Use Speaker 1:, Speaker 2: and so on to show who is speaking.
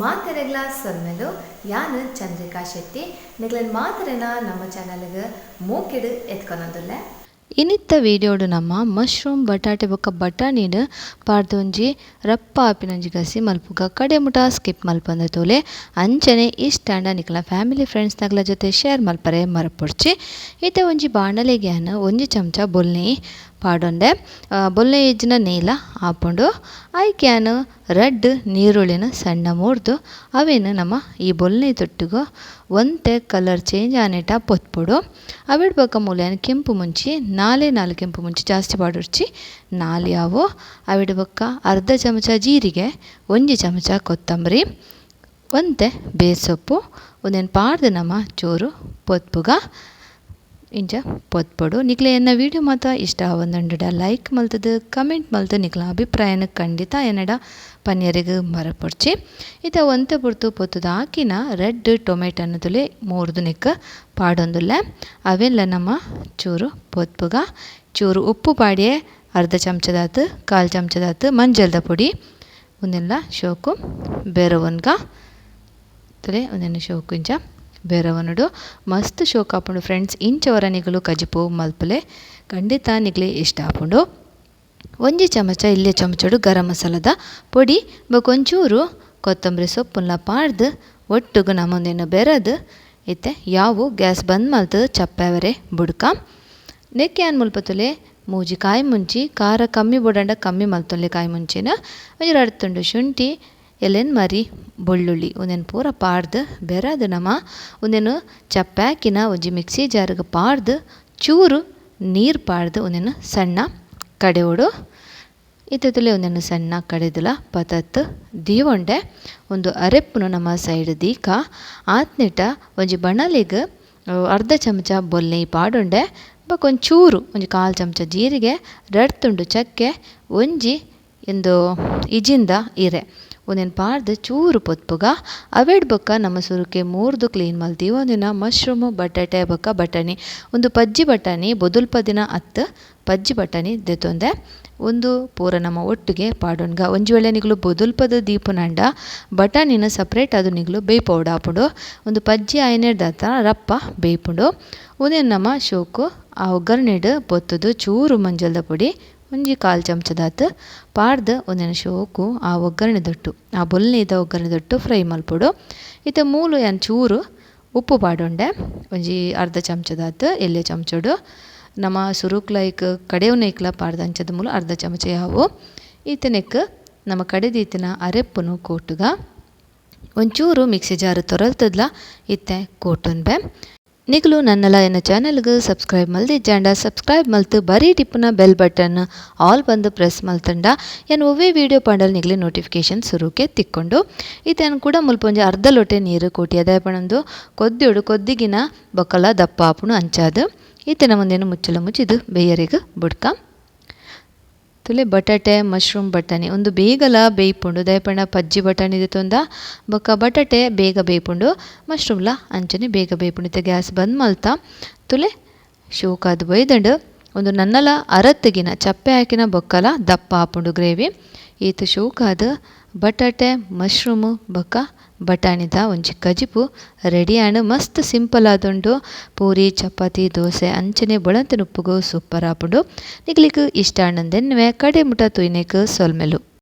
Speaker 1: ಮಾತೆರೆಗ್ಲ ಸೊಲ್ಮೆಲು ಯಾನ್ ಚಂದ್ರಿಕಾ ಶೆಟ್ಟಿ. ನಿಗ್ಲನ್ ಮಾತೆರೆನ ನಮ್ಮ ಚಾನಲ್ಗೆ ಮೂಕಿಡು ಎತ್ಕೊನೊಂದುಲ್ಲೆ.
Speaker 2: ಇನ್ನಿತ್ತ ವೀಡಿಯೋಡು ನಮ್ಮ ಮಶ್ರೂಮ್ ಬಟಾಟೆ ಬೊಕ್ಕ ಬಟಾಣಿಡ್ ಪಾಡ್ದೊಂಜಿ ರಪ್ಪ ಆಪಿನೊಂಜಿ ಗಸಿ ಮಲ್ಪುಗ ಕಡೆ ಮುಟ ಸ್ಕಿಪ್ ಮಲ್ಪಂದ ತೋಲೆ ಅಂಚನೆ ಈ ಸ್ಟ್ಯಾಂಡ ನಿಕ್ಕಲ ಫ್ಯಾಮಿಲಿ ಫ್ರೆಂಡ್ಸ್ನಗ್ಲ ಜೊತೆ ಶೇರ್ ಮಲ್ಪರೆ ಮರಪೊಡ್ಚಿ. ಇತ್ತ ಒಂಜಿ ಬಾಣಲೆಗ್ಯಾನ್ ಒಂಜಿ ಚಮಚ ಬೊಲ್ನಿ ಪಾಡೊಂಡೆ ಬೊಲ್ಲೆ ಬೊಲ್ನೆ ನೀಲ ಐ ಕ್ಯಾನ್ ರೆಡ್ ನೀರುಳ್ಳಿನ ಸಣ್ಣ ಮೂರ್ದು, ಅವೇನು ನಮ್ಮ ಈ ಬೊಲ್ಲೆ ತೊಟ್ಟಿಗೂ ಒಂತೆ ಕಲರ್ ಚೇಂಜ್ ಆನೇಟ ಪೊತ್ಪೊಡು. ಅವಿಡ್ ಬೊಕ ಮೂಲೆನ್ ಕೆಂಪು ಮುಂಚಿ, ನಾಲೆ ನಾಲ್ಕು ಕೆಂಪು ಮುಂಚಿ ಜಾಸ್ತಿ ಪಾಡುರ್ಚಿ, ನಾಲಿ ಯಾವು, ಅವಿಡ್ ಬೊಕ್ಕ ಅರ್ಧ ಚಮಚ ಜೀರಿಗೆ, ಒಂಜಿ ಚಮಚ ಕೊತ್ತಂಬರಿ, ಒಂತೆ ಬೇಸೊಪ್ಪು, ಒಂದೇನು ಪಾಡ್ದು ನಮ್ಮ ಚೂರು ಪೊತ್ಪುಗ. ಇಂಚ ಪೊತ್ಪಡು. ನಿಕ್ಲೆ ಎನ್ನ ವೀಡಿಯೋ ಮಾತ ಇಷ್ಟ ಆವೊಂದುಂಡುಡ ಲೈಕ್ ಮಲ್ತದು, ಕಮೆಂಟ್ ಮಲ್ತು ನಿಕ್ಲ ಅಭಿಪ್ರಾಯನ ಖಂಡಿತ ಎನ್ನಡ ಪನ್ಯರಿಗೆ ಮರಪಡ್ಚಿ. ಇತ ಒಂತೆ ಪುರ್ತು ಪೊತ್ತದ ಆಕಿನ ರೆಡ್ ಟೊಮೆಟೊನ ತುಲೆ ಮೂರ್ದು ನಿಕ್ಕ ಪಾಡೊಂದುಲ್ಲ. ಅವೆಲ್ಲ ನಮ್ಮ ಚೂರು ಪೊತ್ಪುಗ. ಚೂರು ಉಪ್ಪು ಪಾಡಿಯೇ, ಅರ್ಧ ಚಮಚದಾತು, ಕಾಲು ಚಮಚದಾತು, ಮಂಜಲ್ದ ಪುಡಿ. ಒಂದೆಲ್ಲ ಶೋಕು ಬೇರವನ್ಗ. ತಲೆ ಒಂದೆಲ್ಲ ಶೋಕು ಇಂಚ ಬೇರವನುಡು ಮಸ್ತ್ ಶೋಕ್ ಆಪುಂಡು ಫ್ರೆಂಡ್ಸ್ ಇಂಚವರ ನಿಗಲು ಕಜಿಪು, ಮಲ್ಪಲೆ. ಖಂಡಿತ ನಿಗ್ಲೆ ಇಷ್ಟ ಆಪುಂಡು ಒಂಜಿ ಚಮಚ, ಇಲ್ಲೇ ಚಮಚಡು ಗರಂ ಮಸಾಲದ ಪುಡಿ. ಬೊಕೊಂಚೂರು ಕೊತ್ತಂಬರಿ ಸೊಪ್ಪುನ್ನ ಪಾಡ್ದು, ಒಟ್ಟುಗು ನಮ್ಮೊಂದೇನು ಬೆರದು. ಇತ್ತೆ, ಯಾವು, ಗ್ಯಾಸ್ ಬಂದ್ ಮಲ್ತು ಚಪ್ಪೆವರೆ ಬುಡ್ಕ. ನೆಕ್ಕೆ ಏನು ಮುಲ್ಪತುಲೆ ಮೂಜಿ ಕಾಯಿ ಮುಂಚಿ, ಖಾರ ಕಮ್ಮಿ ಬುಡಂಡ ಕಮ್ಮಿ ಮಲ್ತೊಲ್ಲೆ ಕಾಯಿ ಮುಂಚಿನ. ಒಂಜಿ ರಡ್ತುಂಡು ಶುಂಠಿ ಎಲೆನ್ ಮರಿ ಬೆಳ್ಳುಳ್ಳಿ ಒಂದೇನು ಪೂರ ಪಾಡ್ದು ಬೆರದು ನಮ ಒಂದೇನು ಚಪ್ಪಾಕಿನ ಒಂಜಿ ಮಿಕ್ಸಿ ಜಾರ್ಗ್ ಪಾಡ್ದು ಚೂರು ನೀರು ಪಾಡ್ದು ಒಂದೇನು ಸಣ್ಣ ಕಡೆವೊಡು ಇತ್ತಲೆ ಒಂದೇನು ಸಣ್ಣ ಕಡೆದುಲ ಪತತ್ ದೀವೊಂಡೆ, ಒಂದು ಅರೆಪ್ಪುನು ನಮ್ಮ ಸೈಡ್ ದೀಕ ಆತ್ನೆಟ ಒಂಜಿ ಬಣಲಿಗೆ ಅರ್ಧ ಚಮಚ ಬೊಲ್ಲೆ ಪಾಡುಂಡೆ, ಬಕ್ ಒಂದು ಚೂರು, ಒಂಜಿ ಕಾಲು ಚಮಚ ಜೀರಿಗೆ, ರಡ್ತುಂಡು ಚಕ್ಕೆ, ಒಂಜಿ ಇಂದು ಇಜಿಂದ ಇರೆ. ಒಂದೇನು ಪಾರ್ದ ಚೂರು ಪೊತ್ಪುಗ, ಅವೆಡ್ ಬೊಕ್ಕ ನಮ್ಮ ಸುರುಕೆ ಮೂರ್ದು ಕ್ಲೀನ್ ಮಲ್ತೀವಿ ಒಂದಿನ ಮಶ್ರೂಮು, ಬಟಾಟೆ ಬೊಕ್ಕ ಬಟಾಣಿ. ಒಂದು ಪಜ್ಜಿ ಬಟಾಣಿ ಬದುಲ್ಪ ದಿನ ಅತ್ತು ಪಜ್ಜಿ ಬಟಾಣಿ ದೆತ್ತೊಂದೆ. ಒಂದು ಪೂರ ನಮ್ಮ ಒಟ್ಟಿಗೆ ಪಾಡೊನ್ಗ. ಒಂಜಿ ವೇಳೆ ನಿಗ್ಲು ಬೊದುಲ್ಪದ ದೀಪುನಂಡ ಬಟಾಣಿನ ಸಪ್ರೇಟ್ ಅದು ನಿಗ್ಲು ಬೇಯ್ಪೌಡ ಆಪುಂಡು. ಒಂದು ಪಜ್ಜಿ ಆಯ್ನೆಡ್ದಾತ ರಪ್ಪ ಬೇಯ್ಪುಂಡು ಒಂದಿನ ನಮ್ಮ ಶೋಕು ಆ ಒಗ್ಗರಣೆಡ್ ಬೊತ್ತುದು ಚೂರು ಮಂಜಲ್ದ ಪುಡಿ. ಒಂಜಿ ಕಾಲು ಚಮಚದಾತ ಪಾರ್ದ ಒಂದೆನ ಶೋಕು ಆ ಒಗ್ಗರಣೆ ದೊಟ್ಟು. ಆ ಬೊಲ್ನೇದ ಒಗ್ಗರಣೆ ದೊಟ್ಟು ಫ್ರೈ ಮಲ್ಪೊಡು. ಇತ್ತೆ ಮೂಲು ಯಾನ್ ಚೂರು ಉಪ್ಪು ಪಾಡೊಂಡೆ. ಒಂಜಿ ಅರ್ಧ ಚಮಚದಾತ ಎಲ್ಲೆ ಚಮಚಡು. ನಮ್ಮ ಸುರುಕ್ಲೈಕ್ ಕಡೆಯವನೇಕ್ಲ ಪಾಡ್ದ ಅಂಚದ ಮೂಲು ಅರ್ಧ ಚಮಚ ಯಾವು ಈತನೆಕ್ ನಮ್ಮ ಕಡೆದೀತಿನ ಅರೆಪ್ಪುನು ಕೋಟುಗ. ಒಂಚೂರು ಮಿಕ್ಸಿ ಜಾರು ತೊರಲ್ತದ್ಲ, ಇತ್ತೆ ಕೋಟೊನ್ಬೆ ನಿಗ್ಲು ನನ್ನಲ ಎನ್ನ ಚಾನಲ್ಗೆ ಸಬ್ಸ್ಕ್ರೈಬ್ ಮಲ್ದಿ ಜಾಂಡ, ಸಬ್ಸ್ಕ್ರೈಬ್ ಮಲ್ತು ಬರೀ ಟಿಪ್ಪುನ ಬೆಲ್ ಬಟನ್, ಆಲ್ ಬಂದು ಪ್ರೆಸ್ ಮಲ್ತಂಡ ಏನು ಒವ್ವೇ ವೀಡಿಯೋ ಪಾಂಡಲ್ ನಿಗಲಿ ನೋಟಿಫಿಕೇಶನ್ ಸುರುಕೆ ತಿಕ್ಕೊಂಡು. ಇತೇನು ಕೂಡ ಮುಲ್ಪೊಂಜಿ ಅರ್ಧ ಲೋಟೆ ನೀರು ಕೋಟಿ ಅದೇ ಪಣಂದು, ಕೊದ್ದಿಯೋಡು ಕೊದ್ದಿಗಿನ ಬೊಕ್ಕಲ ದಪ್ಪ ಆಪುಣು ಅಂಚಾದು. ಈತನ ಮುಂದೇನು ಮುಚ್ಚಲ ಮುಚ್ಚಿದು, ಬೇಯರಿಗೆ ಬುಡ್ಕ. ತುಲೆ ಬಟಾಟೆ, ಮಶ್ರೂಮ್ ಬಟಾಣಿ. ಒಂದು ಬೇಗಲ ಬೇಯ್ಪುಂಡು. ದಯಪಂಡ ಪಜ್ಜಿ ಬಟಾಣಿ ತೊಂದ. ಬೊಕ್ಕ ಬಟಾಟೆ ಬೇಗ ಬೇಯ್ಪುಂಡು. ಮಶ್ರೂಮ್ಲ ಅಂಚನೆ ಬೇಗ ಬೇಯ್ಪುಂಡು. ಇತ್ತೆ ಗ್ಯಾಸ್ ಬಂದ್ ಮಲ್ತ ತುಲೆ ಶೋಕಾದ್ ಬೈದಂಡು. ಒಂದು ನನ್ನಲ ಅರತ್ತಿಗಿನ, ಚಪ್ಪೆ ಹಾಕಿನ ಬೊಕ್ಕಲ ದಪ್ಪ ಆಪುಂಡು ಗ್ರೇವಿ. ಈತ ಶೋಕಾದ್ ಬಟಾಟೆ, ಮಶ್ರೂಮ್ ಬೊಕ್ಕ ಬಟಾಣಿದ ಒಂಜಿ ಕಜಿಪು, ರೆಡಿ ಆಂಡ್ ಮಸ್ತ್ ಸಿಂಪಲ್ ಆದುಂಡು. ಪೂರಿ, ಚಪಾತಿ, ದೋಸೆ, ಅಂಚನೆ ಬೊಳಂತಿನ ಉಪ್ಪುಗು ಸೂಪರ್ ಆಪುಂಡು. ನಿಗ್ಲಿಕ್ಕೆ ಇಷ್ಟ ಆಂಡಂದೆನ್ವೆ ಕಡೆ ಮುಟ ತುಯ್ನೆಕ್ ಸೊಲ್ಮೆಲು.